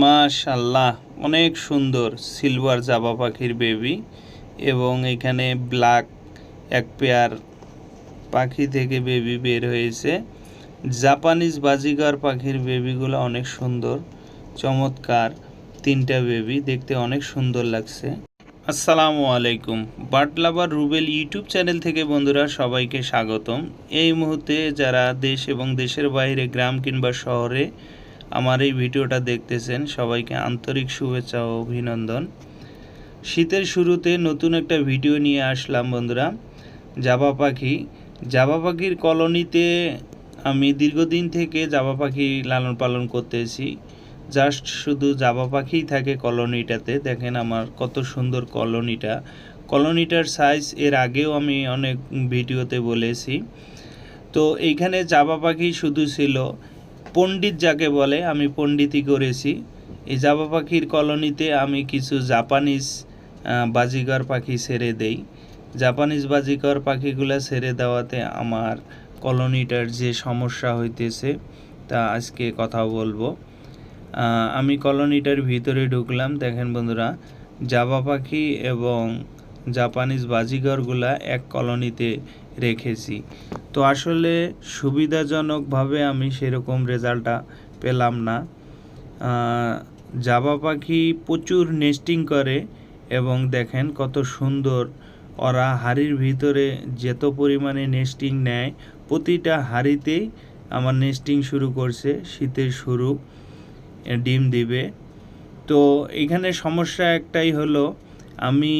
মাশাল্লাহ অনেক সুন্দর সিলভার জাবা পাখির বেবি এবং এখানে ব্ল্যাক এক পেয়ার পাখি থেকে বেবি বের হয়েছে। জাপানিজ বাজিগার পাখির বেবিগুলো অনেক সুন্দর, চমৎকার তিনটা বেবি দেখতে অনেক সুন্দর লাগছে। আসসালামু আলাইকুম bird lover Rubel YouTube channel থেকে বন্ধুরা সবাইকে স্বাগতম। এই মুহূর্তে যারা দেশ এবং দেশের বাইরে, গ্রাম কিংবা শহরে আমার এই ভিডিওটা দেখতেছেন সবাইকে আন্তরিক শুভেচ্ছা ও অভিনন্দন। শীতের শুরুতে নতুন একটা ভিডিও নিয়ে আসলাম বন্ধুরা, জাবা পাখি। জাবা পাখির কলোনিতে আমি দীর্ঘদিন থেকে জাবা পাখি লালন পালন করতেছি। জাস্ট শুধু জাবা পাখিই থাকে কলোনিটাতে, দেখেন আমার কত সুন্দর কলোনিটা। কলোনিটার সাইজ এর আগেও আমি অনেক ভিডিওতে বলেছি। তো এইখানে জাবা পাখি শুধু ছিল পণ্ডিত যাকে বলে, আমি পণ্ডিতই করেছি। এই জাবা পাখির কলোনিতে আমি কিছু জাপানিজ বাজিগর পাখি ছেড়ে দেই। জাপানিজ বাজিকর পাখিগুলো ছেড়ে দেওয়াতে আমার কলোনিটার যে সমস্যা হইতেছে, তা আজকে কথা বলব। আমি কলোনিটার ভিতরে ঢুকলাম। দেখেন বন্ধুরা, জাবা পাখি এবং জাপানিজ বাজিগরগুলা এক কলোনিতে রেখেছি। তো আসলে সুবিধাজনকভাবে আমি সেরকম রেজাল্টটা পেলাম না। জাবা পাখি প্রচুর নেস্টিং করে এবং দেখেন কত সুন্দর। ওরা হাড়ির ভিতরে যত পরিমাণে নেস্টিং নেয়, প্রতিটা হাড়িতেই আমার নেস্টিং শুরু করছে, শীতের শুরু ডিম দিবে। তো এখানে সমস্যা একটাই হলো, আমি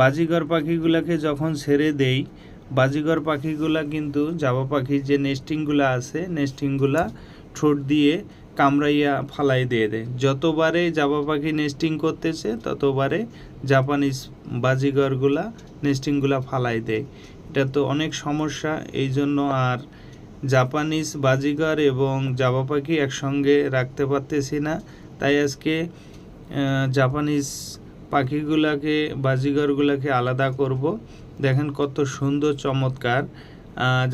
বাজিগর পাখিগুলোকে যখন ছেড়ে দেই বাজিগর পাখিগুলা কিন্তু জাবা পাখির যে নেস্টিংগুলো আছে, নেস্টিংগুলা ঠোঁট দিয়ে কামড়াইয়া ফালাই দিয়ে দেয়। যতবারে জাবা পাখি নেস্টিং করতেছে, ততবারে জাপানিজ বাজিগরগুলা নেস্টিংগুলা ফালাই দেয়। এটা তো অনেক সমস্যা এই জন্য আর জাপানিজ বাজিগর এবং জাবা পাখি একসঙ্গে রাখতে পারতেছি না। তাই আজকে জাপানিজ পাখিগুলাকে বাজিগরগুলাকে আলাদা করব। দেখেন কত সুন্দর, চমৎকার।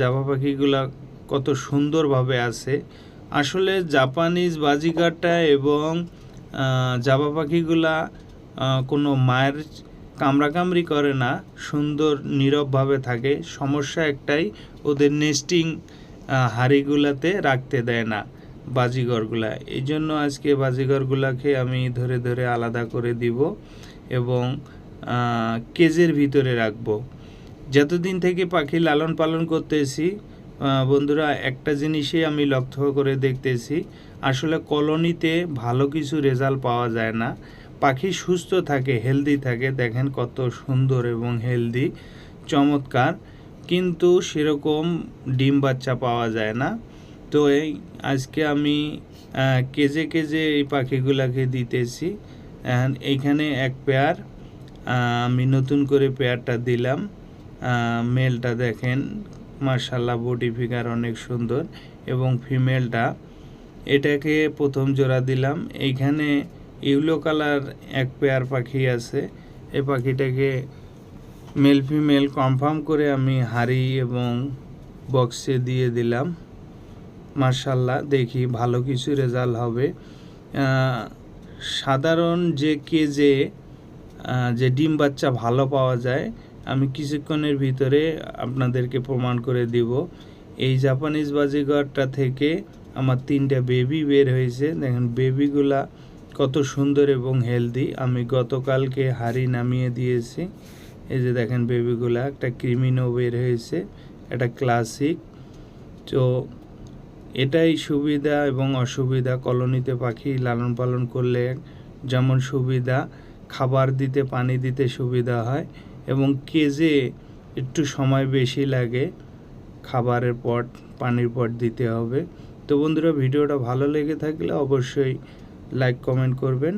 জাবা পাখিগুলা কত সুন্দরভাবে আছে। আসলে জাপানিজ বাজিগারটা এবং জাবা পাখিগুলা কোনো মায়ের কামড়াকামড়ি করে না, সুন্দর নীরবভাবে থাকে। সমস্যা একটাই, ওদের নেস্টিং হাড়িগুলাতে রাখতে দেয় না। বাজিগরগুলা এই জন্য আজকে বাজিগরগুলাকে আমি ধরে ধরে আলাদা করে দিব এবং কেজের ভিতরে রাখব। যতদিন থেকে পাখি লালন পালন করতেছি বন্ধুরা, একটা জিনিসই আমি লক্ষ্য করে দেখতেছি, আসলে কলোনিতে ভালো কিছু রেজাল্ট পাওয়া যায় না। পাখি সুস্থ থাকে, হেলদি থাকে, দেখেন কত সুন্দর এবং হেলদি, চমৎকার। কিন্তু সেরকম ডিম বাচ্চা পাওয়া যায় না। তো এই আজকে আমি কেজে কেজে এই পাখিগুলাকে দিতেছি। এইখানে এক পেয়ার আমি নতুন করে পেয়ারটা দিলাম। মেলটা দেখেন মার্শাল্লাহ বডি ফিগার অনেক সুন্দর। এবং ফিমেলটা এটাকে প্রথম জোড়া দিলাম। এইখানে ইউলো কালার এক পেয়ার পাখি আছে। এই পাখিটাকে মেল ফিমেল কনফার্ম করে আমি হাড়ি এবং বক্সে দিয়ে দিলাম। মার্শাল্লাহ দেখি ভালো কিছু রেজাল্ট হবে। সাধারণ যে কেজে যে ডিম বাচ্চা ভালো পাওয়া যায়, আমি কিছুক্ষণের ভিতরে আপনাদেরকে প্রমাণ করে দিব। এই জাপানিজ বাজিঘরটা থেকে আমার তিনটা বেবি বের হয়েছে। দেখেন, বেবিগুলা কত সুন্দর এবং হেলদি। আমি গতকালকে হাড়ি নামিয়ে দিয়েছি। এই যে দেখেন, বেবিগুলা একটা ক্রিমিনো বের হয়েছে, একটা ক্লাসিক। তো এটাই সুবিধা এবং অসুবিধা কলোনিতে পাখি লালন পালন করলে যেমন সুবিধা, খাবার দিতে, পানি দিতে সুবিধা হয় এবং কেজে একটু সময় বেশি লাগে, খাবারের পট, পানির পট দিতে হবে। তো বন্ধুরা, ভিডিওটা ভালো লেগে থাকলে অবশ্যই লাইক কমেন্ট করবেন।